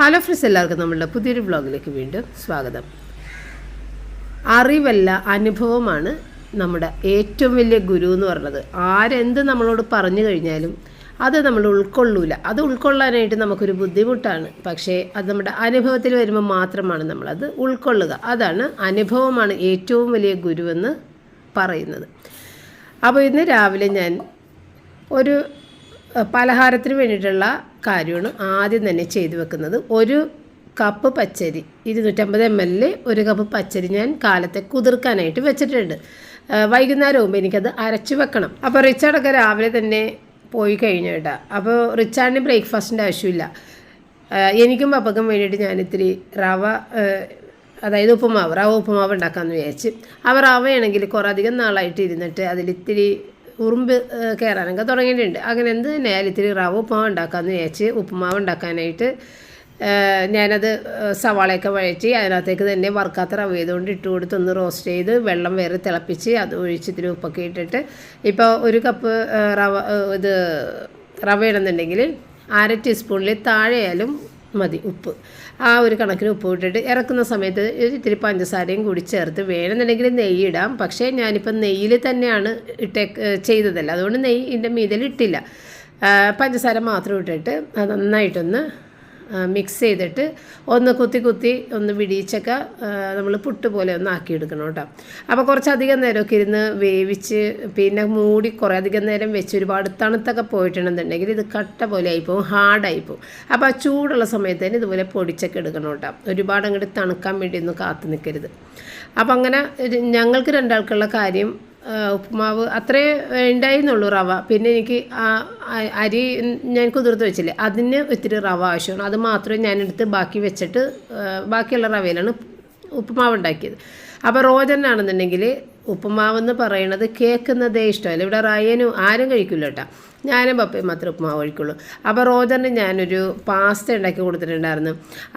Hello friends എല്ലാവർക്കും നമ്മളുടെ പുതിയൊരു വ്ളോഗിലേക്ക് വീണ്ടും സ്വാഗതം. അറിവല്ല അനുഭവമാണ് നമ്മുടെ ഏറ്റവും വലിയ ഗുരു എന്ന് പറയുന്നത്. ആരെന്ത് നമ്മളോട് പറഞ്ഞു കഴിഞ്ഞാലും അത് നമ്മൾ ഉൾക്കൊള്ളൂല. അത് ഉൾക്കൊള്ളാനായിട്ട് നമുക്കൊരു ബുദ്ധിമുട്ടാണ്. പക്ഷേ അത് നമ്മുടെ അനുഭവത്തിൽ വരുമ്പോൾ മാത്രമാണ് നമ്മളത് ഉൾക്കൊള്ളുക. അതാണ് അനുഭവമാണ് ഏറ്റവും വലിയ ഗുരുവെന്ന് പറയുന്നത്. അപ്പോൾ ഇന്ന് രാവിലെ ഞാൻ ഒരു പലഹാരത്തിന് വേണ്ടിയിട്ടുള്ള കാര്യമാണ് ആദ്യം തന്നെ ചെയ്തു വെക്കുന്നത്. ഒരു കപ്പ് പച്ചരി ഇരുന്നൂറ്റമ്പത് എം എല്ലിൽ ഒരു കപ്പ് പച്ചരി ഞാൻ കാലത്തെ കുതിർക്കാനായിട്ട് വെച്ചിട്ടുണ്ട്. വൈകുന്നേരം ആകുമ്പോൾ എനിക്കത് അരച്ചു വെക്കണം. അപ്പോൾ റിച്ചാർഡൊക്കെ രാവിലെ തന്നെ പോയി കഴിഞ്ഞു കേട്ടോ. അപ്പോൾ റിച്ചാർഡിന് ബ്രേക്ക്ഫാസ്റ്റിന്റെ ആവശ്യമില്ല. എനിക്കും പപ്പക്കും വേണ്ടിയിട്ട് ഞാൻ ഇത്തിരി റവ അതായത് ഉപ്പുമാവ് റവ ഉപ്പുമാവ് ഉണ്ടാക്കാമെന്ന് വിചാരിച്ച്. അവർ റവയാണെങ്കിൽ കുറേ അധികം നാളായിട്ട് ഇരുന്നിട്ട് അതിലിത്തിരി ഉറുമ്പ് കയറാനൊക്കെ തുടങ്ങിയിട്ടുണ്ട്. അങ്ങനെ എന്ത് തന്നെ ആയാലും ഇത്തിരി റവ ഉപ്പുമാവ് ഉണ്ടാക്കാമെന്ന് വിചാരിച്ച് ഉപ്പുമാവ് ഉണ്ടാക്കാനായിട്ട് ഞാനത് സവാളയൊക്കെ വഴറ്റി അതിനകത്തേക്ക് തന്നെ വറുക്കാത്ത റവ് ചെയ്തുകൊണ്ട് ഇട്ട് കൊടുത്ത് ഒന്ന് റോസ്റ്റ് ചെയ്ത് വെള്ളം വേറെ തിളപ്പിച്ച് അത് ഒഴിച്ച് ഇത്തിരി ഉപ്പൊക്കെ ഇട്ടിട്ട് ഇപ്പോൾ ഒരു കപ്പ് റവ ഇത് റവ ഇടുന്നുണ്ടെങ്കിൽ അര ടീസ്പൂണിൽ താഴെയായാലും മതി ഉപ്പ്. ആ ഒരു കണക്കിന് ഉപ്പ് ഇട്ടിട്ട് ഇറക്കുന്ന സമയത്ത് ഇത്തിരി പഞ്ചസാരയും കൂടി ചേർത്ത് വേണമെന്നുണ്ടെങ്കിൽ നെയ്യ് ഇടാം. പക്ഷേ ഞാനിപ്പം നെയ്യിൽ തന്നെയാണ് ഇട്ടേ ചെയ്തതല്ല. അതുകൊണ്ട് നെയ്യ് ഇതിന്റെ മീതിൽ ഇട്ടില്ല. പഞ്ചസാര മാത്രം ഇട്ടിട്ട് അത് നന്നായിട്ടൊന്ന് മിക്സ് ചെയ്തിട്ട് ഒന്ന് കുത്തി കുത്തി ഒന്ന് വിടിയിച്ചൊക്കെ നമ്മൾ പുട്ട് പോലെ ഒന്ന് ആക്കിയെടുക്കണം കേട്ടോ. അപ്പോൾ കുറച്ചധികം നേരമൊക്കെ ഇരുന്ന് വേവിച്ച് പിന്നെ മൂടി കുറേ അധികം നേരം വെച്ച് ഒരുപാട് തണുത്തൊക്കെ പോയിട്ടുണ്ടെന്നുണ്ടെങ്കിൽ ഇത് കട്ട പോലെ ആയിപ്പോവും ഹാർഡായി പോകും അപ്പോൾ ആ ചൂടുള്ള സമയത്ത് തന്നെ ഇതുപോലെ പൊടിച്ചൊക്കെ എടുക്കണം കേട്ടോ. ഒരുപാട് അങ്ങോട്ട് തണുക്കാൻ വേണ്ടി ഒന്നും കാത്തു നിൽക്കരുത് അപ്പോൾ അങ്ങനെ ഞങ്ങൾക്ക് രണ്ടാൾക്കുള്ള കാര്യം ഉപ്പുമാവ് അത്രേ ഉണ്ടായിരുന്നുള്ളൂ റവ. പിന്നെ എനിക്ക് അരി ഞാൻ കുതിർത്ത് വെച്ചില്ലേ അതിന് ഇത്തിരി റവ ആവശ്യമാണ്. അത് മാത്രമേ ഞാൻ ഞാനെടുത്ത് ബാക്കി വെച്ചിട്ട് ബാക്കിയുള്ള റവയിലാണ് ഉപ്പുമാവ് ഉണ്ടാക്കിയത് അപ്പോൾ റോജനാണെന്നുണ്ടെങ്കിൽ ഉപ്പുമാവെന്ന് പറയണത് കേൾക്കുന്നതേ ഇഷ്ടമല്ല. ഇവിടെ റയനും ആരും കഴിക്കില്ല കേട്ടോ. ഞാനും പപ്പയും മാത്രമേ ഉപ്പുമാവ് കഴിക്കുള്ളൂ. അപ്പോൾ റോജറിന് ഞാനൊരു പാസ്ത ഉണ്ടാക്കി കൊടുത്തിട്ടുണ്ടായിരുന്നു.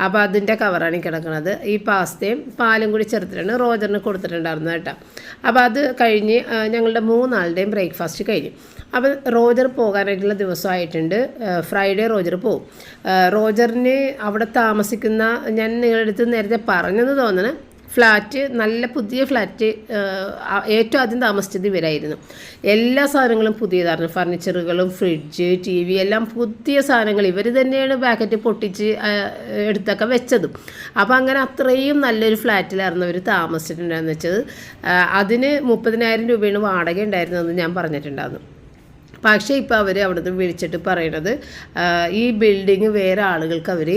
അപ്പോൾ അതിന്റെ കവറാണ് കിടക്കുന്നത് ഈ പാസ്തയും പാലും കൂടി ചേർത്തിട്ടാണ് റോജറിന് കൊടുത്തിട്ടുണ്ടായിരുന്നത് കേട്ടോ. അപ്പോൾ അത് കഴിഞ്ഞ് ഞങ്ങളുടെ മൂന്നാളുടെയും ബ്രേക്ക്ഫാസ്റ്റ് കഴിഞ്ഞു. അപ്പോൾ റോജർ പോകാനായിട്ടുള്ള ദിവസമായിട്ടുണ്ട്. ഫ്രൈഡേ റോജർ പോകും റോജറിന് അവിടെ താമസിക്കുന്ന ഞാൻ നിങ്ങളുടെ അടുത്ത് നേരത്തെ പറഞ്ഞെന്ന് തോന്നണേ ഫ്ലാറ്റ് നല്ല പുതിയ ഫ്ലാറ്റ് ഏറ്റവും ആദ്യം താമസിച്ചത് ഇവരായിരുന്നു. എല്ലാ സാധനങ്ങളും പുതിയതായിരുന്നു. ഫർണിച്ചറുകളും ഫ്രിഡ്ജ് ടി വി എല്ലാം പുതിയ സാധനങ്ങൾ ഇവർ തന്നെയാണ് പാക്കറ്റ് പൊട്ടിച്ച് എടുത്തൊക്കെ വെച്ചതും. അപ്പോൾ അങ്ങനെ അത്രയും നല്ലൊരു ഫ്ലാറ്റിലായിരുന്നു അവർ താമസിച്ചിട്ടുണ്ടായിരുന്നു വെച്ചത്. അതിന് മുപ്പതിനായിരം രൂപയാണ് വാടക ഉണ്ടായിരുന്നതെന്ന് ഞാൻ പറഞ്ഞിട്ടുണ്ടായിരുന്നു. പക്ഷേ ഇപ്പോൾ അവർ അവിടുന്ന് വിളിച്ചിട്ട് പറയണത് ഈ ബിൽഡിങ് വേറെ ആളുകൾക്ക് അവർ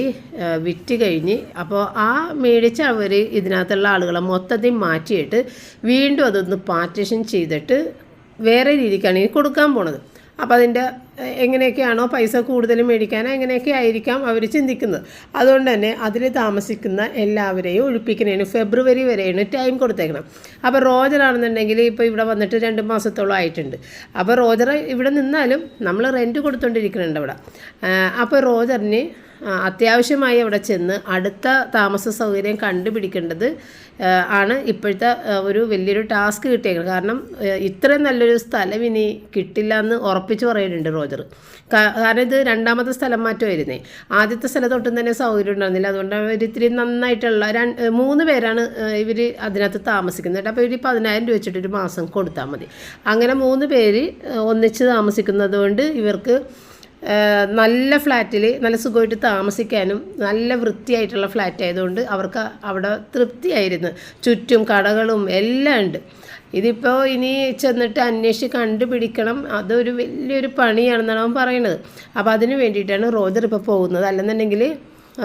വിറ്റ് കഴിഞ്ഞ് അപ്പോൾ ആ മേടിച്ച അവർ ഇതിനകത്തുള്ള ആളുകളെ മൊത്തത്തിൽ മാറ്റിയിട്ട് വീണ്ടും അതൊന്ന് പാർട്ടീഷൻ ചെയ്തിട്ട് വേറെ രീതിക്കാണ് ഈ കൊടുക്കാൻ പോണത്. അപ്പോൾ അതിന്റെ എങ്ങനെയൊക്കെയാണോ പൈസ കൂടുതൽ മേടിക്കാൻ എങ്ങനെയൊക്കെ ആയിരിക്കാം അവർ ചിന്തിക്കുന്നത്. അതുകൊണ്ട് തന്നെ അതിൽ താമസിക്കുന്ന എല്ലാവരെയും ഒഴിപ്പിക്കുന്നതിന് ഫെബ്രുവരി വരെയാണ് ടൈം കൊടുത്തേക്കണം. അപ്പോൾ റോജറാണെന്നുണ്ടെങ്കിൽ ഇപ്പോൾ ഇവിടെ വന്നിട്ട് രണ്ട് മാസത്തോളം ആയിട്ടുണ്ട്. അപ്പോൾ റോജർ ഇവിടെ നിന്നാലും നമ്മൾ റെന്റ് കൊടുത്തുകൊണ്ടിരിക്കുന്നുണ്ട് അവിടെ അപ്പോൾ റോജറിന് അത്യാവശ്യമായി അവിടെ ചെന്ന് അടുത്ത താമസ സൗകര്യം കണ്ടുപിടിക്കേണ്ടത് ആണ് ഇപ്പോഴത്തെ ഒരു വലിയൊരു ടാസ്ക് കിട്ടിയേക്കുന്നത്. കാരണം ഇത്രയും നല്ലൊരു സ്ഥലം ഇനി കിട്ടില്ല എന്ന് ഉറപ്പിച്ച് പറയുന്നുണ്ട് റോജർ. കാരണം ഇത് രണ്ടാമത്തെ സ്ഥലം മാറ്റമായിരുന്നേ. ആദ്യത്തെ സ്ഥലത്തൊട്ടും തന്നെ സൗകര്യം ഉണ്ടായിരുന്നില്ല. അതുകൊണ്ട് അവർ ഇത്തിരി നന്നായിട്ടുള്ള മൂന്ന് പേരാണ് ഇവർ അതിനകത്ത് താമസിക്കുന്നത്. അപ്പോൾ ഇവർ പതിനായിരം രൂപ വെച്ചിട്ട് ഒരു മാസം കൊടുത്താൽ മതി. അങ്ങനെ മൂന്ന് പേര് ഒന്നിച്ച് താമസിക്കുന്നത് കൊണ്ട് ഇവർക്ക് നല്ല ഫ്ലാറ്റിൽ നല്ല സുഖമായിട്ട് താമസിക്കാനും നല്ല വൃത്തിയായിട്ടുള്ള ഫ്ലാറ്റ് ആയതുകൊണ്ട് അവർക്ക് അവിടെ തൃപ്തിയായിരുന്നു. ചുറ്റും കടകളും എല്ലാം ഉണ്ട്. ഇതിപ്പോൾ ഇനി ചെന്നിട്ട് അന്വേഷിച്ച് കണ്ടുപിടിക്കണം. അതൊരു വലിയൊരു പണിയാണെന്നാണ് അവൻ പറയണത് അപ്പോൾ അതിന് വേണ്ടിയിട്ടാണ് റോജർ ഇപ്പോൾ പോകുന്നത്. അല്ലെന്നുണ്ടെങ്കിൽ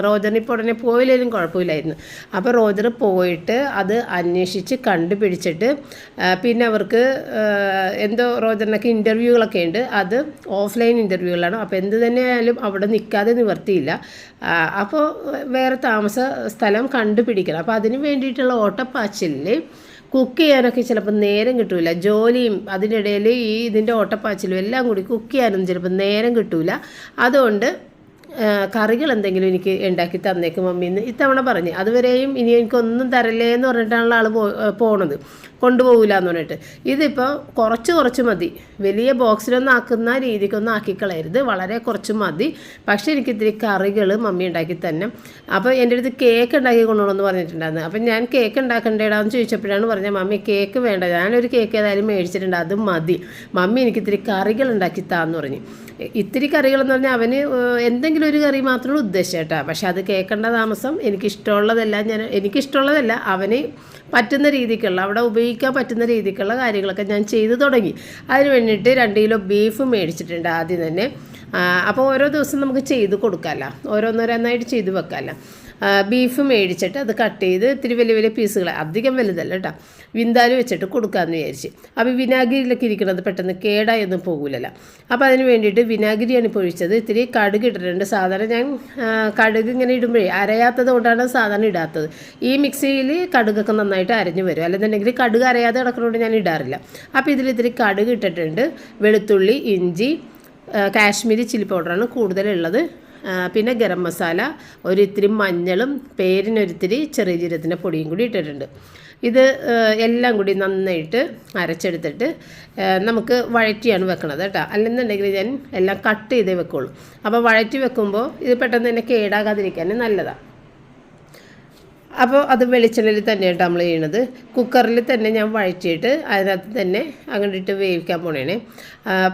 റോജറിന് ഇപ്പോൾ ഉടനെ പോയില്ലെങ്കിലും കുഴപ്പമില്ലായിരുന്നു. അപ്പോൾ റോജർ പോയിട്ട് അത് അന്വേഷിച്ച് കണ്ടുപിടിച്ചിട്ട് പിന്നെ അവർക്ക് എന്തോ റോജറിനൊക്കെ ഇന്റർവ്യൂകളൊക്കെ ഉണ്ട്. അത് ഓഫ്ലൈൻ ഇന്റർവ്യൂകളാണ് അപ്പോൾ എന്ത് തന്നെയായാലും അവിടെ നിൽക്കാതെ നിവർത്തിയില്ല. അപ്പോൾ വേറെ താമസ സ്ഥലം കണ്ടുപിടിക്കണം. അപ്പോൾ അതിന് വേണ്ടിയിട്ടുള്ള ഓട്ടപ്പാച്ചിലിൽ കുക്ക് ചെയ്യാനൊക്കെ ചിലപ്പോൾ നേരം കിട്ടൂല. ജോലിയും അതിനിടയിൽ ഈ ഇതിന്റെ ഓട്ടപ്പാച്ചിലും എല്ലാം കൂടി കുക്ക് ചെയ്യാനൊന്നും ചിലപ്പോൾ നേരം കിട്ടില്ല അതുകൊണ്ട് കറികൾ എന്തെങ്കിലും എനിക്ക് ഉണ്ടാക്കി തന്നേക്കും മമ്മി എന്ന് ഇത്തവണ പറഞ്ഞ്. അതുവരെയും ഇനി എനിക്കൊന്നും തരല്ലേ എന്ന് പറഞ്ഞിട്ടാണല്ലോ ആൾ പോ പോണത്. കൊണ്ടുപോകില്ല എന്ന് പറഞ്ഞിട്ട്. ഇതിപ്പോൾ കുറച്ച് കുറച്ച് മതി. വലിയ ബോക്സിലൊന്നും ആക്കുന്ന രീതിക്കൊന്നും ആക്കിക്കളയരുത്. വളരെ കുറച്ച് മതി. പക്ഷേ എനിക്ക് ഇത്തിരി കറികൾ മമ്മി ഉണ്ടാക്കി തന്നെ. അപ്പോൾ എന്റെ അടുത്ത് കേക്ക് ഉണ്ടാക്കി കൊണ്ടുപോകണമെന്ന് പറഞ്ഞിട്ടുണ്ടായിരുന്നു. അപ്പം ഞാൻ കേക്ക് ഉണ്ടാക്കണ്ടേടാന്ന് ചോദിച്ചപ്പോഴാണ് പറഞ്ഞത് മമ്മി കേക്ക് വേണ്ട. ഞാനൊരു കേക്ക് ഏതായാലും മേടിച്ചിട്ടുണ്ട്. അത് മതി. മമ്മി എനിക്കിത്തിരി കറികൾ ഉണ്ടാക്കി താന്ന് പറഞ്ഞു. ഇത്തിരി കറികളെന്ന് പറഞ്ഞാൽ അവന് എന്തെങ്കിലും ഒരു കറി മാത്രമേ ഉദ്ദേശിച്ച കേട്ടോ. പക്ഷെ അത് കേൾക്കേണ്ട താമസം എനിക്കിഷ്ടമുള്ളതെല്ലാം ഞാൻ എനിക്കിഷ്ടമുള്ളതല്ല അവന് പറ്റുന്ന രീതിക്കുള്ള അവിടെ ഉപയോഗിക്കാൻ പറ്റുന്ന രീതിക്കുള്ള കാര്യങ്ങളൊക്കെ ഞാൻ ചെയ്തു തുടങ്ങി. അതിന് വേണ്ടിയിട്ട് രണ്ട് കിലോ ബീഫ് മേടിച്ചിട്ടുണ്ട് ആദ്യം തന്നെ. അപ്പോൾ ഓരോ ദിവസം നമുക്ക് ചെയ്ത് കൊടുക്കാമല്ലോ. ഓരോന്നോരോന്നായിട്ട് ചെയ്ത് വെക്കാമല്ലോ. ബീഫ് മേടിച്ചിട്ട് അത് കട്ട് ചെയ്ത് ഇത്തിരി വലിയ വലിയ പീസുകൾ അധികം വലുതല്ല കേട്ടോ വിന്താൽ വെച്ചിട്ട് കൊടുക്കാമെന്ന് വിചാരിച്ച്. അപ്പോൾ വിനാഗിരിയിലൊക്കെ ഇരിക്കുന്നത് പെട്ടെന്ന് കേടായൊന്നും പോകില്ലല്ലോ അപ്പോൾ അതിന് വേണ്ടിയിട്ട് വിനാഗിരിയാണ് ഇപ്പോൾ ഒഴിച്ചത്. ഇത്തിരി കടുക് ഇട്ടിട്ടുണ്ട്. സാധാരണ ഞാൻ കടുക് ഇങ്ങനെ ഇടുമ്പോഴേ അരയാത്തത് കൊണ്ടാണ് സാധാരണ ഇടാത്തത്. ഈ മിക്സിയിൽ കടുകൊക്കെ നന്നായിട്ട് അരഞ്ഞു വരും. അല്ലെന്നുണ്ടെങ്കിൽ കടുക് അരയാതെ കിടക്കുന്നതുകൊണ്ട് ഞാൻ ഇടാറില്ല. അപ്പോൾ ഇതിൽ ഇത്തിരി കടുക് ഇട്ടിട്ടുണ്ട്. വെളുത്തുള്ളി ഇഞ്ചി കാശ്മീരി ചില്ലി പൗഡറാണ് കൂടുതലുള്ളത്. പിന്നെ ഗരം മസാല ഒരിത്തിരി മഞ്ഞളും പേരിനൊരിത്തിരി ചെറിയ ജീരകത്തിന്റെ പൊടിയും കൂടി ഇട്ടിട്ടുണ്ട്. ഇത് എല്ലാം കൂടി നന്നായിട്ട് അരച്ചെടുത്തിട്ട് നമുക്ക് വഴറ്റിയാണ് വെക്കണത് കേട്ടോ. അല്ലെന്നുണ്ടെങ്കിൽ ഞാൻ എല്ലാം കട്ട് ചെയ്തേ വെക്കുള്ളൂ. അപ്പോൾ വഴറ്റി വെക്കുമ്പോൾ ഇത് പെട്ടെന്ന് തന്നെ കേടാകാതിരിക്കാൻ നല്ലതാണ് അപ്പോൾ അത് വെളിച്ചെണ്ണയിൽ തന്നെ തന്നെയാണ് നമ്മൾ ചെയ്യണത്. കുക്കറിൽ തന്നെ ഞാൻ വഴറ്റിയിട്ട് അതിനകത്ത് തന്നെ അങ്ങോട്ടിട്ട് വേവിക്കാൻ പോണേനെ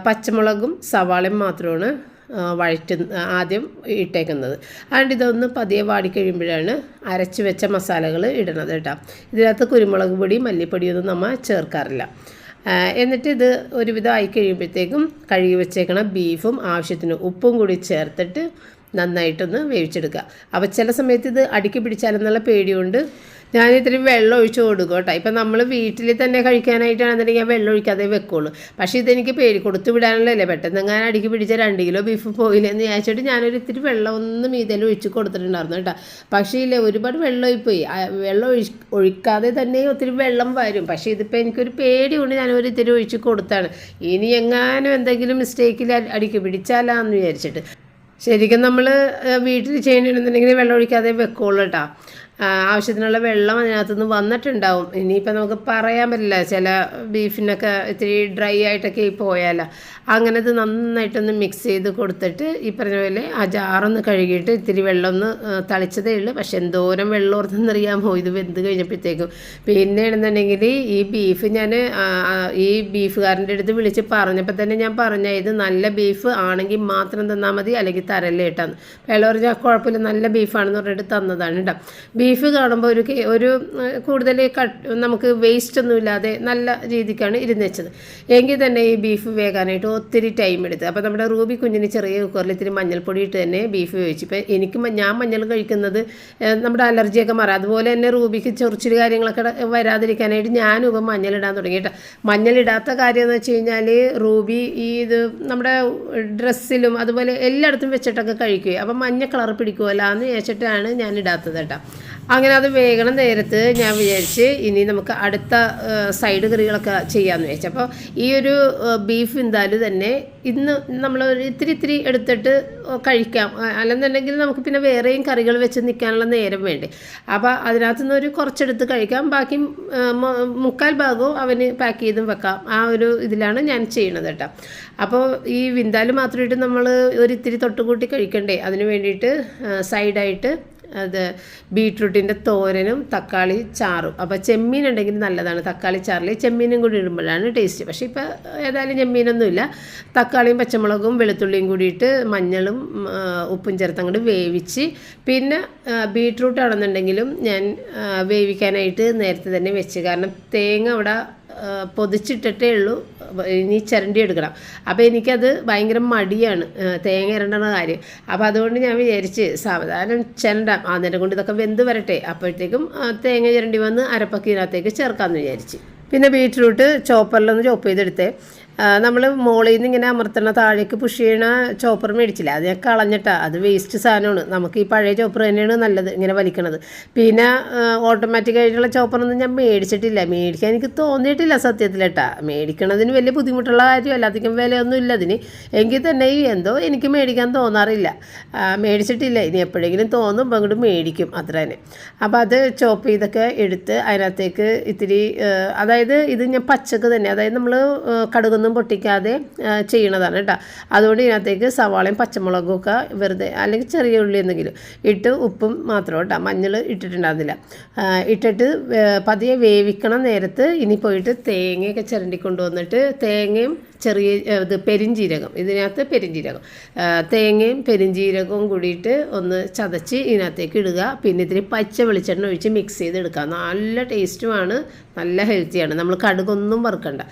പച്ചമുളകും സവാളയും മാത്രമാണ് ആ, വഴറ്റ് ആദ്യം ഇട്ടേക്കുന്നത്. അതുകൊണ്ട് ഇതൊന്ന് പതിയെ വാടി കഴിയുമ്പോഴാണ് അരച്ച് വെച്ച മസാലകൾ ഇടണത് കേട്ടോ. ഇതിനകത്ത് കുരുമുളക് പൊടി മല്ലിപ്പൊടിയൊന്നും നമ്മൾ ചേർക്കാറില്ല. എന്നിട്ട് ഇത് ഒരുവിധം ആയി കഴിയുമ്പോഴത്തേക്കും കഴുകി വെച്ചേക്കണ ബീഫും ആവശ്യത്തിന് ഉപ്പും കൂടി ചേർത്തിട്ട് നന്നായിട്ടൊന്ന് വേവിച്ചെടുക്കുക. അപ്പോൾ ചില സമയത്ത് ഇത് അടുക്കി പിടിച്ചാലെന്നുള്ള പേടിയുണ്ട്. ഞാൻ വെള്ളം ഒഴിച്ച് കൊടുക്കും കേട്ടോ. ഇപ്പം നമ്മൾ വീട്ടിൽ തന്നെ കഴിക്കാനായിട്ടാണെന്നുണ്ടെങ്കിൽ ഞാൻ വെള്ളം ഒഴിക്കാതെ വെക്കുള്ളൂ പക്ഷേ ഇതെനിക്ക് പേര് കൊടുത്തു വിടാനുള്ളതല്ലേ. പെട്ടെന്ന് ഞാൻ അടുക്കി പിടിച്ച രണ്ട് കിലോ ബീഫ് പോയില്ലെന്ന് ചോദിച്ചിട്ട് ഞാനൊരു ഇത്തിരി വെള്ളം ഒന്ന് മീതയിൽ ഒഴിച്ച് കൊടുത്തിട്ടുണ്ടായിരുന്നു കേട്ടോ. പക്ഷേ ഇല്ല ഒരുപാട് വെള്ളം ഒഴിപ്പോയി. വെള്ളം ഒഴി ഒഴിക്കാതെ തന്നെ ഒത്തിരി വെള്ളം വരും. പക്ഷേ ഇതിപ്പോൾ എനിക്കൊരു പേടിയുണ്ട് ഞാൻ ഒരു ഇത്തിരി ഒഴിച്ച് കൊടുത്താണ്. ഇനി എങ്ങാനും എന്തെങ്കിലും മിസ്റ്റേക്കിൽ അടുക്കി പിടിച്ചാലാന്ന് വിചാരിച്ചിട്ട്. ശരിക്കും നമ്മൾ വീട്ടിൽ ചെയ്യണമെന്നുണ്ടെങ്കിൽ വെള്ളം ഒഴിക്കാതെ വെക്കുള്ളൂ കേട്ടോ. ആവശ്യത്തിനുള്ള വെള്ളം അതിനകത്തുനിന്ന് വന്നിട്ടുണ്ടാവും. ഇനിയിപ്പോൾ നമുക്ക് പറയാൻ പറ്റില്ല ചില ബീഫിനൊക്കെ ഇത്തിരി ഡ്രൈ ആയിട്ടൊക്കെ പോയാലോ. അങ്ങനെ ഇത് നന്നായിട്ടൊന്ന് മിക്സ് ചെയ്ത് കൊടുത്തിട്ട് ഈ പറഞ്ഞ പോലെ ആ ജാറൊന്ന് കഴുകിയിട്ട് ഇത്തിരി വെള്ളം ഒന്ന് തളിച്ചതേ ഉള്ളൂ. പക്ഷെ എന്തോരം വെള്ളം ഓർത്തെന്നറിയാമോ ഇത് വെന്ത് കഴിഞ്ഞപ്പോഴത്തേക്കും. പിന്നെ ആണെന്നുണ്ടെങ്കിൽ ഈ ബീഫ് ഞാൻ ഈ ബീഫുകാരന്റെ അടുത്ത് വിളിച്ച് പറഞ്ഞപ്പോൾ തന്നെ ഞാൻ പറഞ്ഞ ഇത് നല്ല ബീഫ് ആണെങ്കിൽ മാത്രം തന്നാൽ മതി അല്ലെങ്കിൽ തരല്ലേ കേട്ടാന്ന് അയാൾ പറഞ്ഞാൽ കുഴപ്പമില്ല നല്ല ബീഫാണെന്ന് പറഞ്ഞിട്ട് തന്നതാണ് കേട്ടോ. ബീഫ് കാണുമ്പോൾ ഒരു ഒരു കൂടുതൽ കട്ട് നമുക്ക് വേസ്റ്റ് ഒന്നും ഇല്ലാതെ നല്ല രീതിക്കാണ് ഇരുന്ന് വെച്ചത്. എങ്കിൽ തന്നെ ഈ ബീഫ് വേകാനായിട്ട് ഒത്തിരി ടൈം എടുത്ത്. അപ്പോൾ നമ്മുടെ റൂബി കുഞ്ഞിന് ചെറിയ കുക്കറിൽ ഇത്തിരി മഞ്ഞൾപ്പൊടി ഇട്ട് തന്നെ ബീഫ് വേവിച്ചു. ഇപ്പം എനിക്ക് ഞാൻ മഞ്ഞൾ കഴിക്കുന്നത് നമ്മുടെ അലർജിയൊക്കെ മാറാം. അതുപോലെ തന്നെ റൂബിക്ക് ചൊറിച്ചിൽ കാര്യങ്ങളൊക്കെ വരാതിരിക്കാനായിട്ട് ഞാനും ഇപ്പം മഞ്ഞളിടാൻ തുടങ്ങി കേട്ടോ മഞ്ഞളിടാത്ത കാര്യം എന്ന് വെച്ച് കഴിഞ്ഞാൽ റൂബി ഈ ഇത് നമ്മുടെ ഡ്രസ്സിലും അതുപോലെ എല്ലായിടത്തും വെച്ചിട്ടൊക്കെ കഴിക്കുകയും അപ്പം മഞ്ഞ കളർ പിടിക്കുമല്ലോ എന്ന് വിചാരിച്ചിട്ടാണ് ഞാൻ ഇടാത്തത് കേട്ടോ അങ്ങനെ അത് വേഗണം നേരത്ത് ഞാൻ വിചാരിച്ച് ഇനി നമുക്ക് അടുത്ത സൈഡ് കറികളൊക്കെ ചെയ്യാമെന്ന് വിചാരിച്ചു. അപ്പോൾ ഈ ഒരു ബീഫ് എന്തായാലും തന്നെ ഇന്ന് നമ്മൾ ഇത്തിരി ഇത്തിരി എടുത്തിട്ട് കഴിക്കാം. അല്ലെന്നുണ്ടെങ്കിൽ നമുക്ക് പിന്നെ വേറെയും കറികൾ വെച്ച് നിൽക്കാനുള്ള നേരം വേണ്ടേ. അപ്പോൾ അതിനകത്തു ഒരു കുറച്ചെടുത്ത് കഴിക്കാം. ബാക്കി മുക്കാൽ ഭാഗവും അവന് പാക്ക് ചെയ്തും വെക്കാം. ആ ഒരു ഇതിലാണ് ഞാൻ ചെയ്യണത് കേട്ടോ. അപ്പോൾ ഈ വിന്താൽ മാത്രമായിട്ട് നമ്മൾ ഒരു ഇത്തിരി തൊട്ടുകൂട്ടി കഴിക്കണ്ടേ? അതിന് വേണ്ടിയിട്ട് സൈഡായിട്ട് അത് ബീട്രൂട്ടിന്റെ തോരനും തക്കാളി ചാറും. അപ്പോൾ ചെമ്മീൻ ഉണ്ടെങ്കിൽ നല്ലതാണ്. തക്കാളി ചാറിൽ ചെമ്മീനും കൂടി ഇടുമ്പോഴാണ് ടേസ്റ്റ്. പക്ഷേ ഇപ്പോൾ ഏതായാലും ചെമ്മീനൊന്നുമില്ല. തക്കാളിയും പച്ചമുളകും വെളുത്തുള്ളിയും കൂടിയിട്ട് മഞ്ഞളും ഉപ്പും ചേർത്ത് അങ്ങോട്ട് വേവിച്ച് പിന്നെ ബീട്രൂട്ട് ആണെന്നുണ്ടെങ്കിലും ഞാൻ വേവിക്കാനായിട്ട് നേരത്തെ തന്നെ വെച്ച്. കാരണം തേങ്ങ അവിടെ പൊതിച്ചിട്ടിട്ടേ ഉള്ളൂ. ഇനി ചിരണ്ടി എടുക്കണം. അപ്പോൾ എനിക്കത് ഭയങ്കര മടിയാണ്. തേങ്ങ ഇരണ്ടണ കാര്യം. അപ്പോൾ അതുകൊണ്ട് ഞാൻ വിചാരിച്ച് സാവധാനം ചിരണ്ടാം. അന്നേരം കൊണ്ട് ഇതൊക്കെ വെന്ത് വരട്ടെ. അപ്പോഴത്തേക്കും തേങ്ങ ചിരണ്ടി വന്ന് അരപ്പക്കിനകത്തേക്ക് ചേർക്കാമെന്ന് വിചാരിച്ച്. പിന്നെ ബീറ്റ്റൂട്ട് ചോപ്പറിലൊന്ന് ചോപ്പ് ചെയ്തെടുത്തേ. നമ്മൾ മുകളിൽ നിന്ന് ഇങ്ങനെ അമർത്തണ താഴേക്ക് പുഷ് ചെയ്യണ ചോപ്പർ മേടിച്ചില്ല? അത് ഞാൻ കളഞ്ഞിട്ടാ. അത് വേസ്റ്റ് സാധനമാണ്. നമുക്ക് ഈ പഴയ ചോപ്പർ തന്നെയാണ് നല്ലത് ഇങ്ങനെ വലിക്കണത്. പിന്നെ ഓട്ടോമാറ്റിക് ആയിട്ടുള്ള ചോപ്പറൊന്നും ഞാൻ മേടിച്ചിട്ടില്ല. മേടിക്കാൻ എനിക്ക് തോന്നിയിട്ടില്ല സത്യത്തിൽ കേട്ടാ മേടിക്കണതിന് വലിയ ബുദ്ധിമുട്ടുള്ള കാര്യമല്ല. അധികം വിലയൊന്നും ഇല്ല അതിന്. എങ്കിൽ തന്നെ എന്തോ എനിക്ക് മേടിക്കാൻ തോന്നാറില്ല. മേടിച്ചിട്ടില്ല. ഇനി എപ്പോഴെങ്കിലും തോന്നുമ്പോൾ അങ്ങോട്ട് മേടിക്കും അത്ര തന്നെ. അപ്പോൾ അത് ചോപ്പ് ചെയ്തൊക്കെ എടുത്ത് അതിനകത്തേക്ക് ഇത്തിരി അതായത് ഇത് ഞാൻ പച്ചക്ക് തന്നെ. അതായത് നമ്മൾ കടുകൊന്നും പൊട്ടിക്കാതെ ആ, ചെയ്യണതാണ് കേട്ടോ. അതുകൊണ്ട് ഇതിനകത്തേക്ക് സവാളയും പച്ചമുളകും ഒക്കെ വെറുതെ അല്ലെങ്കിൽ ചെറിയ ഉള്ളി എന്തെങ്കിലും ഇട്ട് ഉപ്പും മാത്രം കേട്ടോ. മഞ്ഞൾ ഇട്ടിട്ടുണ്ടാകുന്നില്ല ഇട്ടിട്ട് പതിയെ വേവിക്കണം നേരത്ത് ഇനി പോയിട്ട് തേങ്ങയൊക്കെ ചിരണ്ടി കൊണ്ടുവന്നിട്ട് തേങ്ങയും ചെറിയ ഇത് പെരിഞ്ജീരകം ഇതിനകത്ത് പെരിഞ്ജീരകം തേങ്ങയും പെരിഞ്ജീരകവും കൂടിയിട്ട് ഒന്ന് ചതച്ച് ഇതിനകത്തേക്ക് ഇടുക. പിന്നെ ഇത്തിരി പച്ച വെളിച്ചെണ്ണ ഒഴിച്ച് മിക്സ് ചെയ്തെടുക്കുക. നല്ല ടേസ്റ്റുമാണ്. നല്ല ഹെൽത്തിയാണ്. നമ്മൾ കടുകൊന്നും വറുക്കണ്ട.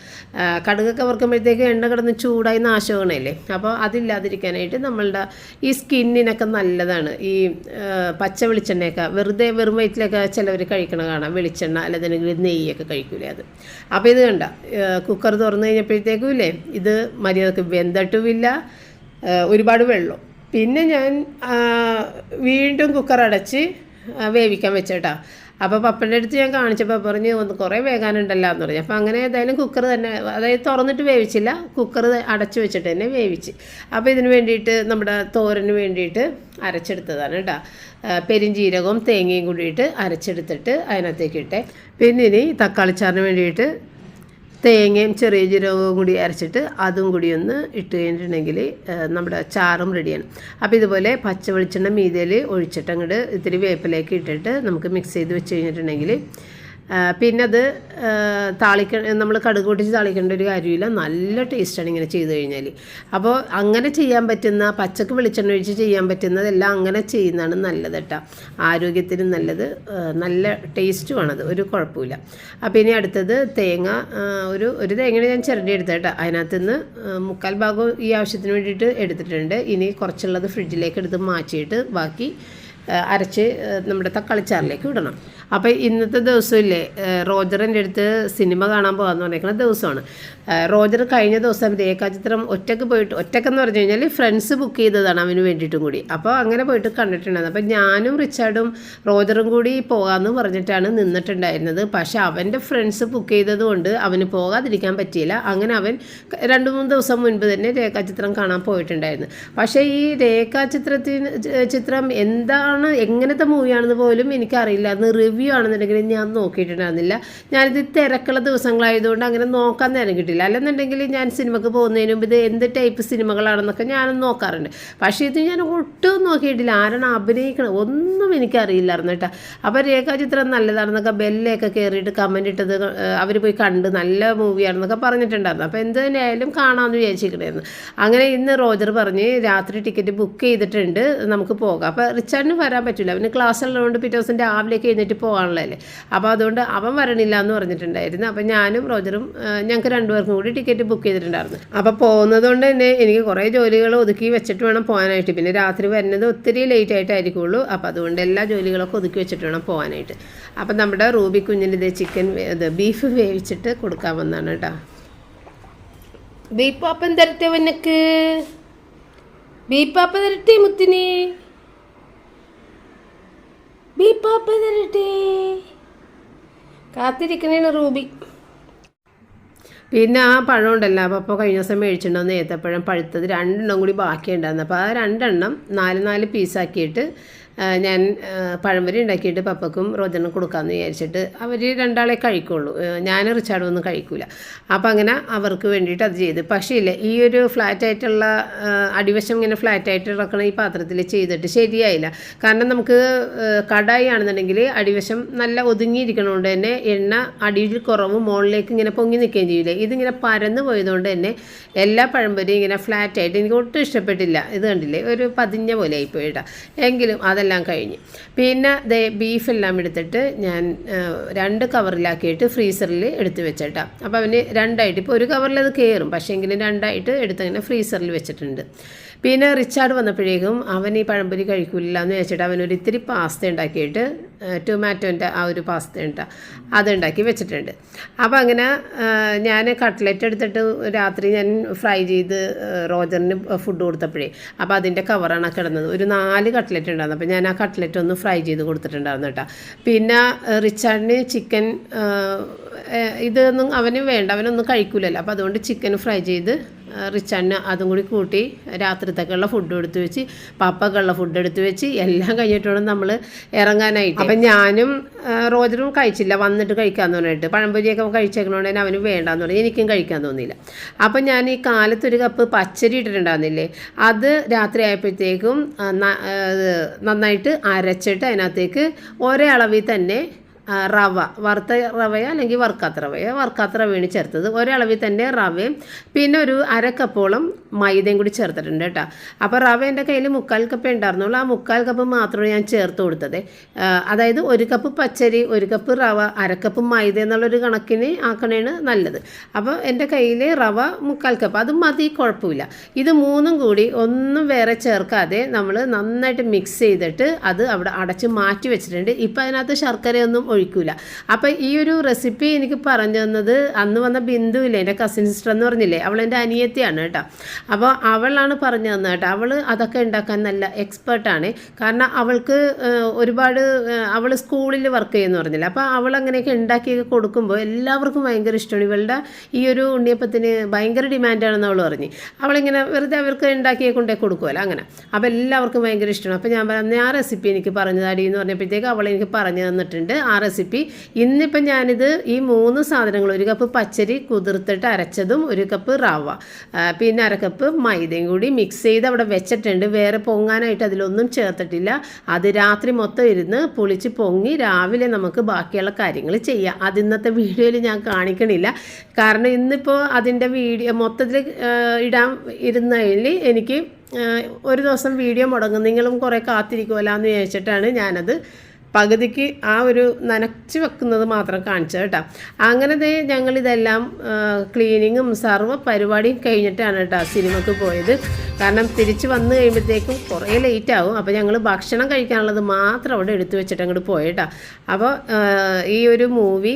കടുകൊക്കെ വറുക്കുമ്പോഴത്തേക്ക് എണ്ണ കിടന്ന് ചൂടായി നാശമാണല്ലേ അപ്പോൾ അതില്ലാതിരിക്കാനായിട്ട് നമ്മളുടെ ഈ സ്കിന്നിനൊക്കെ നല്ലതാണ്. ഈ പച്ച വെളിച്ചെണ്ണയൊക്കെ വെറുതെ വെറും വയറ്റിലൊക്കെ ചിലവർ കഴിക്കണ കാണാം. വെളിച്ചെണ്ണ അല്ലെങ്കിൽ നെയ്യൊക്കെ കഴിക്കൂലേ അത്. അപ്പോൾ ഇത് കണ്ട കുക്കർ തുറന്നു കഴിഞ്ഞപ്പോഴത്തേക്കും ഇല്ലേ? ഇത് മര്യാദയ്ക്ക് വെന്തട്ടുമില്ല. ഒരുപാട് വെള്ളം. പിന്നെ ഞാൻ വീണ്ടും കുക്കർ അടച്ച് വേവിക്കാൻ വെച്ചേട്ടാ. അപ്പോൾ പപ്പന്റെ അടുത്ത് ഞാൻ കാണിച്ചപ്പോൾ പറഞ്ഞ് ഒന്ന് കുറേ വേകാനുണ്ടല്ലോ എന്ന് പറഞ്ഞു. അപ്പോൾ അങ്ങനെ ഏതായാലും കുക്കർ തന്നെ അതായത് തുറന്നിട്ട് വേവിച്ചില്ല. കുക്കർ അടച്ചു വെച്ചിട്ട് തന്നെ വേവിച്ച്. അപ്പോൾ ഇതിന് വേണ്ടിയിട്ട് നമ്മുടെ തോരന് വേണ്ടിയിട്ട് അരച്ചെടുത്തതാണ് കേട്ടോ. പെരിഞ്ചീരകവും തേങ്ങയും കൂടിയിട്ട് അരച്ചെടുത്തിട്ട് അതിനകത്തേക്ക് ഇട്ടെ. പിന്നെ ഇനി തക്കാളിച്ചാറിന് വേണ്ടിയിട്ട് തേങ്ങയും ചെറിയ ജീരകവും കൂടി അരച്ചിട്ട് അതും കൂടി ഒന്ന് ഇട്ട് കഴിഞ്ഞിട്ടുണ്ടെങ്കിൽ നമ്മുടെ ചാറും റെഡിയാണ് അപ്പോൾ ഇതുപോലെ പച്ച വെളിച്ചെണ്ണ മീതയിൽ ഒഴിച്ചിട്ട് അങ്ങോട്ട് ഇത്തിരി വേപ്പിലേക്ക് ഇട്ടിട്ട് നമുക്ക് മിക്സ് ചെയ്ത് വെച്ച് കഴിഞ്ഞിട്ടുണ്ടെങ്കിൽ പിന്നെ അത് താളിക്ക നമ്മൾ കടുക് പൊട്ടിച്ച് താളിക്കേണ്ട ഒരു കാര്യമില്ല. നല്ല ടേസ്റ്റാണ് ഇങ്ങനെ ചെയ്ത് കഴിഞ്ഞാൽ അപ്പോൾ അങ്ങനെ ചെയ്യാൻ പറ്റുന്ന പച്ചക്ക് വെളിച്ചെണ്ണ ഒഴിച്ച് ചെയ്യാൻ പറ്റുന്നതെല്ലാം അങ്ങനെ ചെയ്യുന്നതാണ് നല്ലത് കേട്ടോ ആരോഗ്യത്തിന് നല്ലത് നല്ല ടേസ്റ്റുമാണത് ഒരു കുഴപ്പമില്ല. അപ്പോൾ ഇനി അടുത്തത് തേങ്ങ ഒരു ഒരു തേങ്ങയുടെ ഞാൻ ചിരണ്ടി എടുത്ത കേട്ടോ അതിനകത്ത് നിന്ന് മുക്കാൽ ഭാഗം ഈ ആവശ്യത്തിന് വേണ്ടിയിട്ട് എടുത്തിട്ടുണ്ട്. ഇനി കുറച്ചുള്ളത് ഫ്രിഡ്ജിലേക്ക് എടുത്ത് മാറ്റിയിട്ട് ബാക്കി അരച്ച് നമ്മുടെ തക്കാളിച്ചാറിലേക്ക് ഇടണം. അപ്പോൾ ഇന്നത്തെ ദിവസമില്ലേ ഇല്ലേ എന്റെ അടുത്ത് സിനിമ കാണാൻ പോകാമെന്ന് പറഞ്ഞേക്കുന്ന ദിവസമാണ്. റോജർ കഴിഞ്ഞ ദിവസം രേഖാചിത്രം ഒറ്റയ്ക്ക് പോയിട്ട് ഒറ്റക്കെന്ന് പറഞ്ഞു കഴിഞ്ഞാൽ ഫ്രണ്ട്സ് ബുക്ക് ചെയ്തതാണ് അവന് വേണ്ടിയിട്ടും കൂടി. അപ്പോൾ അങ്ങനെ പോയിട്ട് കണ്ടിട്ടുണ്ടായിരുന്നു. അപ്പോൾ ഞാനും റിച്ചാർഡും റോജറും കൂടി പോകാമെന്ന് പറഞ്ഞിട്ടാണ് നിന്നിട്ടുണ്ടായിരുന്നത്. പക്ഷേ അവന്റെ ഫ്രണ്ട്സ് ബുക്ക് ചെയ്തതുകൊണ്ട് അവന് പോകാതിരിക്കാൻ പറ്റിയില്ല. അങ്ങനെ അവൻ രണ്ട് മൂന്ന് ദിവസം മുൻപ് തന്നെ രേഖാചിത്രം കാണാൻ പോയിട്ടുണ്ടായിരുന്നു. പക്ഷേ ഈ രേഖാചിത്രത്തിന് ചിത്രം എന്താണ് എങ്ങനത്തെ മൂവിയാണെന്ന് പോലും എനിക്കറിയില്ല. അന്ന് റിവ്യൂ ആണെന്നുണ്ടെങ്കിൽ ഞാൻ നോക്കിയിട്ടുണ്ടായിരുന്നില്ല. ഞാനിത് തിരക്കുള്ള ദിവസങ്ങളായതുകൊണ്ട് അങ്ങനെ നോക്കാൻ നേരം കിട്ടില്ല അല്ലെന്നുണ്ടെങ്കിൽ ഞാൻ സിനിമക്ക് പോകുന്നതിന് മുമ്പ് ഇത് എന്ത് ടൈപ്പ് സിനിമകളാണെന്നൊക്കെ ഞാനും നോക്കാറുണ്ട്. പക്ഷേ ഇത് ഞാൻ ഒട്ടും നോക്കിയിട്ടില്ല. ആരാണ് അഭിനയിക്കണം? ഒന്നും എനിക്കറിയില്ലായിരുന്നു കേട്ടോ. അപ്പോൾ രേഖാചിത്രം നല്ലതാണെന്നൊക്കെ ബെല്ലൊക്കെ കയറിയിട്ട് കമന്റ് ഇട്ടത് അവർ പോയി കണ്ട് നല്ല മൂവിയാണെന്നൊക്കെ പറഞ്ഞിട്ടുണ്ടായിരുന്നു. അപ്പോൾ എന്ത് തന്നെയായാലും കാണാമെന്ന് വിചാരിച്ചിരിക്കണമായിരുന്നു അങ്ങനെ ഇന്ന് റോജർ പറഞ്ഞ് രാത്രി ടിക്കറ്റ് ബുക്ക് ചെയ്തിട്ടുണ്ട്. നമുക്ക് പോകാം. അപ്പോൾ റിച്ചാർഡിന് വരാൻ പറ്റില്ല. അവന് ക്ലാസ് ഉള്ളതുകൊണ്ട് പിറ്റേ ദിവസം രാവിലെ എഴുന്നേറ്റ് പോകാനുള്ളതല്ലേ? അപ്പോൾ അതുകൊണ്ട് അവൻ വരണില്ല എന്ന് പറഞ്ഞിട്ടുണ്ടായിരുന്നു. അപ്പോൾ ഞാനും റോജറും ഞങ്ങൾക്ക് രണ്ടുപേർക്കും കൂടി ടിക്കറ്റ് ബുക്ക് ചെയ്തിട്ടുണ്ടായിരുന്നു. അപ്പോൾ പോകുന്നത് കൊണ്ട് തന്നെ എനിക്ക് കുറേ ജോലികൾ ഒതുക്കി വെച്ചിട്ട് വേണം പോകാനായിട്ട്. പിന്നെ രാത്രി വരുന്നത് ഒത്തിരി ലേറ്റ് ആയിട്ടായിരിക്കുള്ളൂ. അപ്പോൾ അതുകൊണ്ട് എല്ലാ ജോലികളൊക്കെ ഒതുക്കി വെച്ചിട്ട് വേണം പോകാനായിട്ട്. അപ്പോൾ നമ്മുടെ റൂബി കുഞ്ഞിന് ഇത് ചിക്കൻ ഇത് ബീഫ് വേവിച്ചിട്ട് കൊടുക്കാൻ വന്നതാണ് കേട്ടോ. ബീപ്പാപ്പൻ തരട്ടെ വനക്ക് ബീപ്പാപ്പ തരട്ടെ മുത്തിനെ? ബീപ്പാപ്പ തരട്ടെ. കാത്തിരിക്കണേണ് റൂബി. പിന്നെ ആ പഴം ഉണ്ടല്ലോ അപ്പോൾ അപ്പോൾ കഴിഞ്ഞ ദിവസം മേടിച്ചിട്ടുണ്ടെന്ന് ഏത്തപ്പഴം പഴുത്തത് രണ്ടെണ്ണം കൂടി ബാക്കിയുണ്ടായിരുന്നു. അപ്പോൾ ആ രണ്ടെണ്ണം നാല് നാല് പീസാക്കിയിട്ട് ഞാൻ പഴംപൊരി ഉണ്ടാക്കിയിട്ട് പപ്പക്കും റോജനും കൊടുക്കാമെന്ന് വിചാരിച്ചിട്ട് അവർ രണ്ടാളെ കഴിക്കുള്ളൂ. ഞാൻ റിച്ചാർഡും ഒന്നും കഴിക്കൂല. അപ്പോൾ അങ്ങനെ അവർക്ക് വേണ്ടിയിട്ട് അത് ചെയ്ത്. പക്ഷേ ഇല്ല ഈ ഒരു ഫ്ലാറ്റ് ആയിട്ടുള്ള അടിവശം ഇങ്ങനെ ഫ്ലാറ്റ് ആയിട്ട് ഇറക്കണ ഈ പാത്രത്തിൽ ചെയ്തിട്ട് ശരിയായില്ല. കാരണം നമുക്ക് കടായി ആണെന്നുണ്ടെങ്കിൽ അടിവശം നല്ല ഒതുങ്ങിയിരിക്കണതുകൊണ്ട് തന്നെ എണ്ണ അടിയിൽ കുറവ് മുകളിലേക്ക് ഇങ്ങനെ പൊങ്ങി നിൽക്കുകയും ചെയ്യില്ല ഇതിങ്ങനെ പരന്ന് പോയതുകൊണ്ട് തന്നെ എല്ലാ പഴംപൊരിയും ഇങ്ങനെ ഫ്ലാറ്റായിട്ട് എനിക്ക് ഒട്ടും ഇഷ്ടപ്പെട്ടില്ല. ഇത് കണ്ടില്ലേ? ഒരു പതിഞ്ഞ പോലെ ആയിപ്പോയിട്ടാ എങ്കിലും അതെല്ലാം കഴിഞ്ഞ്. പിന്നെ ദേ ബീഫെല്ലാം എടുത്തിട്ട് ഞാൻ രണ്ട് കവറിലാക്കിയിട്ട് ഫ്രീസറിൽ എടുത്ത് വെച്ചേട്ടാ. അപ്പോൾ അവന് രണ്ടായിട്ട് ഇപ്പോൾ ഒരു കവറിൽ അത് കയറും പക്ഷേ എങ്കിലും രണ്ടായിട്ട് എടുത്തങ്ങനെ ഫ്രീസറിൽ വെച്ചിട്ടുണ്ട്. പിന്നെ റിച്ചാർഡ് വന്നപ്പോഴേക്കും അവൻ ഈ പഴംപൊരി കഴിക്കില്ല എന്ന് വെച്ചിട്ട് അവനൊരു ഇത്തിരി പാസ്ത ഉണ്ടാക്കിയിട്ട് ടൊമാറ്റോന്റെ ആ ഒരു പാസ്ത ഉണ്ട് അതുണ്ടാക്കി വെച്ചിട്ടുണ്ട്. അപ്പോൾ അങ്ങനെ ഞാൻ കട്ട്ലറ്റ് എടുത്തിട്ട് രാത്രി ഞാൻ ഫ്രൈ ചെയ്ത് റോജറിന് ഫുഡ് കൊടുത്തപ്പോഴേ അപ്പോൾ അതിന്റെ കവറാണ് കിടന്നത്. ഒരു നാല് കട്ട്ലറ്റ് ഉണ്ടായിരുന്നു അപ്പോൾ ഞാൻ ആ കട്ട്ലറ്റ് ഒന്ന് ഫ്രൈ ചെയ്ത് കൊടുത്തിട്ടുണ്ടായിരുന്നു കേട്ടോ. പിന്നെ റിച്ചാർഡിന് ചിക്കൻ ഇതൊന്നും അവന് വേണ്ട അവനൊന്നും കഴിക്കൂലല്ലോ. അപ്പോൾ അതുകൊണ്ട് ചിക്കൻ ഫ്രൈ ചെയ്ത് ആ, റിച്ചാഡിന് അതും കൂടി കൂട്ടി രാത്രിത്തേക്കുള്ള ഫുഡ് എടുത്തു വെച്ച് പപ്പക്കുള്ള ഫുഡ് എടുത്തു വെച്ച് എല്ലാം കഴിഞ്ഞിട്ട് വേണം നമ്മൾ ഇറങ്ങാനായിട്ട്. അപ്പം ഞാനും റോജറും കഴിച്ചില്ല. വന്നിട്ട് കഴിക്കാൻ തോന്നിയിട്ട് പഴംപൊരിയൊക്കെ കഴിച്ചേക്കണോണ്ട് തന്നെ അവന് വേണ്ടാന്ന് പറഞ്ഞു. എനിക്കും കഴിക്കാൻ തോന്നിയില്ല. അപ്പം ഞാൻ ഈ കാലത്തൊരു കപ്പ് പച്ചരി ഇട്ടിട്ടുണ്ടായിരുന്നില്ലേ? അത് രാത്രി ആയപ്പോഴത്തേക്കും നന്നായിട്ട് അരച്ചിട്ട് അതിനകത്തേക്ക് ഒരേ അളവിൽ തന്നെ റവ. വറുത്ത റവയോ അല്ലെങ്കിൽ വറുക്കാത്ത റവയോ? വറുക്കാത്ത റവയാണ് ചേർത്തത്. ഒരളവിൽ തന്നെ റവയും പിന്നെ ഒരു അര കപ്പോളം മൈദയും കൂടി ചേർത്തിട്ടുണ്ട് കേട്ടോ. അപ്പോൾ റവ എന്റെ കയ്യിൽ മുക്കാൽ കപ്പ് ഉണ്ടായിരുന്നുള്ളൂ. ആ മുക്കാൽ കപ്പ് മാത്രമേ ഞാൻ ചേർത്ത് കൊടുത്തത്. അതായത് ഒരു കപ്പ് പച്ചരി ഒരു കപ്പ് റവ അര കപ്പ് മൈദ എന്നുള്ളൊരു കണക്കിന് ആക്കണേണ് നല്ലത്. അപ്പോൾ എന്റെ കയ്യിൽ റവ മുക്കാൽ കപ്പ്. അത് മതി കുഴപ്പമില്ല. ഇത് മൂന്നും കൂടി ഒന്നും വേറെ ചേർക്കാതെ നമ്മൾ നന്നായിട്ട് മിക്സ് ചെയ്തിട്ട് അത് അവിടെ അടച്ച് മാറ്റി വെച്ചിട്ടുണ്ട്. ഇപ്പം അതിനകത്ത് ശർക്കരയൊന്നും ഒഴിക്കൂല. അപ്പോൾ ഈ ഒരു റെസിപ്പി എനിക്ക് പറഞ്ഞു തന്നത് അന്ന് വന്ന ബിന്ദു ഇല്ലേ എന്റെ കസിൻ സിസ്റ്റർ എന്ന് പറഞ്ഞില്ലേ അവൾ എന്റെ അനിയത്തിയാണ് കേട്ടോ. അപ്പോൾ അവളാണ് പറഞ്ഞു തന്നത് കേട്ടോ. അവൾ അതൊക്കെ ഉണ്ടാക്കാൻ നല്ല എക്സ്പേർട്ടാണ് കാരണം അവൾക്ക് ഒരുപാട് അവൾ സ്കൂളിൽ വർക്ക് ചെയ്യുന്നു പറഞ്ഞില്ല. അപ്പോൾ അവൾ അങ്ങനെയൊക്കെ ഉണ്ടാക്കിയൊക്കെ കൊടുക്കുമ്പോൾ എല്ലാവർക്കും ഭയങ്കര ഇഷ്ടമാണ്. ഇവളുടെ ഈ ഒരു ഉണ്ണിയപ്പത്തിന് ഭയങ്കര ഡിമാൻഡാണെന്ന് അവൾ പറഞ്ഞു. അവളിങ്ങനെ വെറുതെ അവർക്ക് ഉണ്ടാക്കിയേ കൊണ്ടേ കൊടുക്കുമല്ലോ അങ്ങനെ. അപ്പോൾ എല്ലാവർക്കും ഭയങ്കര ഇഷ്ടമാണ്. അപ്പോൾ ഞാൻ പറഞ്ഞ ആ റെസിപ്പി എനിക്ക് പറഞ്ഞു തടി എന്ന് പറഞ്ഞപ്പോഴത്തേക്ക് അവൾ എനിക്ക് പറഞ്ഞു തന്നിട്ടുണ്ട്. ആ റെസിപ്പി ഇന്നിപ്പം ഞാനിത് ഈ മൂന്ന് സാധനങ്ങൾ ഒരു കപ്പ് പച്ചരി കുതിർത്തിട്ട് അരച്ചതും ഒരു കപ്പ് റവ പിന്നെ അരക്കപ്പ് കപ്പ് മൈദയും കൂടി മിക്സ് ചെയ്ത് അവിടെ വെച്ചിട്ടുണ്ട്. വേറെ പൊങ്ങാനായിട്ട് അതിലൊന്നും ചേർത്തിട്ടില്ല. അത് രാത്രി മൊത്തം ഇരുന്ന് പൊളിച്ച് പൊങ്ങി രാവിലെ നമുക്ക് ബാക്കിയുള്ള കാര്യങ്ങൾ ചെയ്യാം. അത് ഇന്നത്തെ വീഡിയോയിൽ ഞാൻ കാണിക്കണില്ല. കാരണം ഇന്നിപ്പോൾ അതിന്റെ വീഡിയോ മൊത്തത്തിൽ ഇടാൻ ഇരുന്നതിൽ എനിക്ക് ഒരു ദിവസം വീഡിയോ മുടങ്ങും. നിങ്ങളും കുറേ കാത്തിരിക്കുമല്ലോ എന്ന് വിചാരിച്ചിട്ടാണ് ഞാനത് പകുതിക്ക് ആ ഒരു നനച്ച് വെക്കുന്നത് മാത്രം കാണിച്ചത് കേട്ടോ. അങ്ങനത്തെ ഞങ്ങളിതെല്ലാം ക്ലീനിങ്ങും സർവ പരിപാടിയും കഴിഞ്ഞിട്ടാണ് കേട്ടോ സിനിമക്ക് പോയത്. കാരണം തിരിച്ച് വന്നു കഴിയുമ്പോഴത്തേക്കും കുറേ ലേറ്റ് ആവും. അപ്പോൾ ഞങ്ങൾ ഭക്ഷണം കഴിക്കാനുള്ളത് മാത്രം അവിടെ എടുത്തു വെച്ചിട്ട് അങ്ങോട്ട് പോയിട്ടാ അപ്പോൾ ഈ ഒരു മൂവി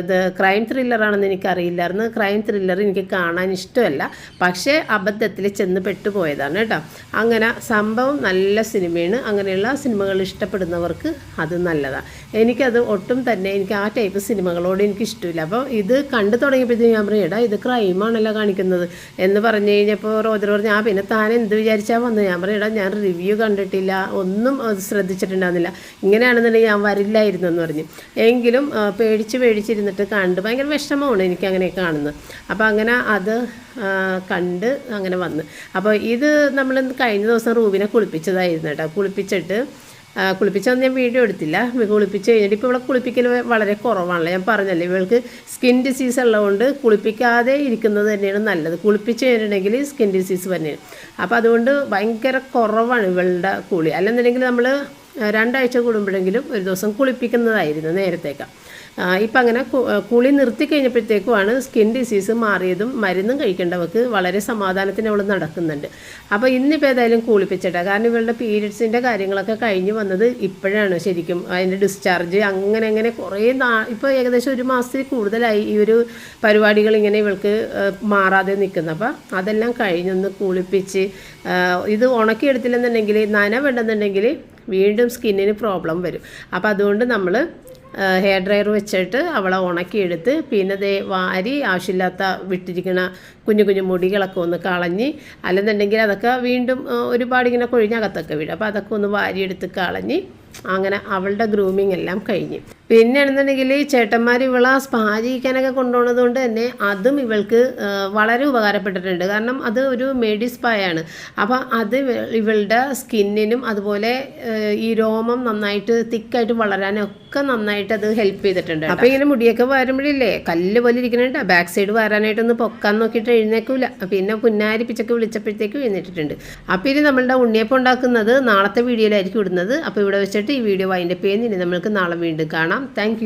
ഇത് ക്രൈം ത്രില്ലറാണെന്ന് എനിക്കറിയില്ലായിരുന്നു. ക്രൈം ത്രില്ലർ എനിക്ക് കാണാൻ ഇഷ്ടമല്ല. പക്ഷേ അബദ്ധത്തിൽ ചെന്ന് പെട്ടുപോയതാണ് കേട്ടോ. അങ്ങനെ സംഭവം നല്ല സിനിമയാണ്. അങ്ങനെയുള്ള സിനിമകൾ ഇഷ്ടപ്പെടുന്നവർക്ക് അത് നല്ലതാണ് എനിക്കത് ഒട്ടും തന്നെ എനിക്ക് ആ ടൈപ്പ് സിനിമകളോട് എനിക്ക് ഇഷ്ടമില്ല അപ്പോൾ ഇത് കണ്ടു തുടങ്ങിയപ്പോഴത്തേക്കും ഞാൻ പറയും എടാ ഇത് ക്രൈമാണല്ലോ കാണിക്കുന്നത്. എന്ന് പറഞ്ഞു കഴിഞ്ഞപ്പോൾ റോജർ പറഞ്ഞു ആ പിന്നെ താൻ എന്ത് വിചാരിച്ചാൽ വന്നു? ഞാൻ പറയും എടാ ഞാൻ റിവ്യൂ കണ്ടിട്ടില്ല. ഒന്നും അത് ശ്രദ്ധിച്ചിട്ടുണ്ടായിരുന്നില്ല. ഇങ്ങനെയാണെന്നുണ്ടെങ്കിൽ ഞാൻ വരില്ലായിരുന്നു എന്ന് പറഞ്ഞു. എങ്കിലും പേടിച്ച് പേടിച്ചിരുന്നിട്ട് കണ്ട് ഭയങ്കര വിഷമമാണ് എനിക്ക് അങ്ങനെ കാണുന്നത്. അപ്പോൾ അങ്ങനെ അത് കണ്ട് അങ്ങനെ വന്ന്. അപ്പോൾ ഇത് നമ്മൾ കഴിഞ്ഞ ദിവസം റൂബിനെ കുളിപ്പിച്ചതായിരുന്നു കേട്ടോ. കുളിപ്പിച്ചിട്ട് കുളിപ്പിച്ചൊന്നും ഞാൻ വീഡിയോ എടുത്തില്ല. കുളിപ്പിച്ച് കഴിഞ്ഞിട്ട് ഇപ്പോൾ ഇവിടെ കുളിപ്പിക്കൽ വളരെ കുറവാണല്ലോ. ഞാൻ പറഞ്ഞല്ലേ ഇവൾക്ക് സ്കിൻ ഡിസീസ് ഉള്ളതുകൊണ്ട് കുളിപ്പിക്കാതെ ഇരിക്കുന്നത് തന്നെയാണ് നല്ലത്. കുളിപ്പിച്ച് കഴിഞ്ഞിട്ടുണ്ടെങ്കിൽ സ്കിൻ ഡിസീസ് തന്നെയാണ്. അപ്പോൾ അതുകൊണ്ട് ഭയങ്കര കുറവാണ് ഇവളുടെ കുളി. അല്ലെന്നുണ്ടെങ്കിൽ നമ്മൾ രണ്ടാഴ്ച കൂടുമ്പോഴെങ്കിലും ഒരു ദിവസം കുളിപ്പിക്കുന്നതായിരുന്നു നേരത്തേക്ക്. ഇപ്പം അങ്ങനെ കുളി നിർത്തി കഴിഞ്ഞപ്പോഴത്തേക്കുമാണ് സ്കിൻ ഡിസീസ് മാറിയതും മരുന്നും കഴിക്കേണ്ടവർക്ക് വളരെ സമാധാനത്തിന് അവൾ നടക്കുന്നുണ്ട്. അപ്പോൾ ഇന്നിപ്പോൾ ഏതായാലും കുളിപ്പിച്ചിട്ടാ. കാരണം ഇവളുടെ പീരിയഡ്സിന്റെ കാര്യങ്ങളൊക്കെ കഴിഞ്ഞ് വന്നത് ഇപ്പോഴാണ് ശരിക്കും. അതിന്റെ ഡിസ്ചാർജ് അങ്ങനെ അങ്ങനെ കുറേ നാ ഇപ്പോൾ ഏകദേശം ഒരു മാസത്തിൽ കൂടുതലായി ഈ ഒരു പരിപാടികൾ ഇങ്ങനെ ഇവൾക്ക് മാറാതെ നിൽക്കുന്നത് അപ്പോൾ അതെല്ലാം കഴിഞ്ഞൊന്ന് കുളിപ്പിച്ച് ഇത് ഉണക്കിയെടുത്തില്ലെന്നുണ്ടെങ്കിൽ നനവുണ്ടെന്നുണ്ടെങ്കിൽ വീണ്ടും സ്കിന്നിന് പ്രോബ്ലം വരും. അപ്പോൾ അതുകൊണ്ട് നമ്മൾ ഹെയർ ഡ്രയർ വെച്ചിട്ട് അവളെ ഉണക്കിയെടുത്ത് പിന്നെ ദേ വാരി ആവശ്യമില്ലാത്ത വിട്ടിരിക്കുന്ന കുഞ്ഞു കുഞ്ഞു മുടികളൊക്കെ ഒന്ന് കളഞ്ഞ് അല്ലെന്നുണ്ടെങ്കിൽ അതൊക്കെ വീണ്ടും ഒരുപാട് ഇങ്ങനെ കൊഴിഞ്ഞകത്തൊക്കെ വീഴും. അപ്പോൾ അതൊക്കെ ഒന്ന് വാരിയെടുത്ത് കളഞ്ഞ് അങ്ങനെ അവളുടെ ഗ്രൂമിങ് എല്ലാം കഴിഞ്ഞ്. പിന്നെ ആണെന്നുണ്ടെങ്കിൽ ചേട്ടന്മാർ ഇവളെ സ്പാ ചെയ്യിക്കാനൊക്കെ കൊണ്ടുപോകുന്നത് കൊണ്ട് തന്നെ അതും ഇവൾക്ക് വളരെ ഉപകാരപ്പെട്ടിട്ടുണ്ട്. കാരണം അത് ഒരു മെഡി സ്പായാണ് അപ്പോൾ അത് ഇവളുടെ സ്കിന്നിനും അതുപോലെ ഈ രോമം നന്നായിട്ട് തിക്കായിട്ട് വളരാനൊക്കെ നന്നായിട്ട് അത് ഹെൽപ്പ് ചെയ്തിട്ടുണ്ട് അപ്പോൾ ഇങ്ങനെ മുടിയൊക്കെ വരുമ്പോഴില്ലേ കല്ല് പോലെ ഇരിക്കുന്നുണ്ട് ബാക്ക് സൈഡ് വരാനായിട്ടൊന്ന് പൊക്കാൻ നോക്കിയിട്ട് എഴുന്നേക്കൂല. പിന്നെ പുന്നാരി പിച്ചൊക്കെ വിളിച്ചപ്പോഴത്തേക്കും എഴുന്നേറ്റിട്ടുണ്ട്. അപ്പോൾ ഇനി നമ്മളുടെ ഉണ്ണിയപ്പം ഉണ്ടാക്കുന്നത് നാളത്തെ വീഡിയോയിലായിരിക്കും ഇടുന്നത്. അപ്പോൾ ഇവിടെ വെച്ചിട്ട് ഈ വീഡിയോ വൈൻഡപ്പ് ഇനി നമ്മൾക്ക് നാളെ വീണ്ടും കാണാം. താങ്ക്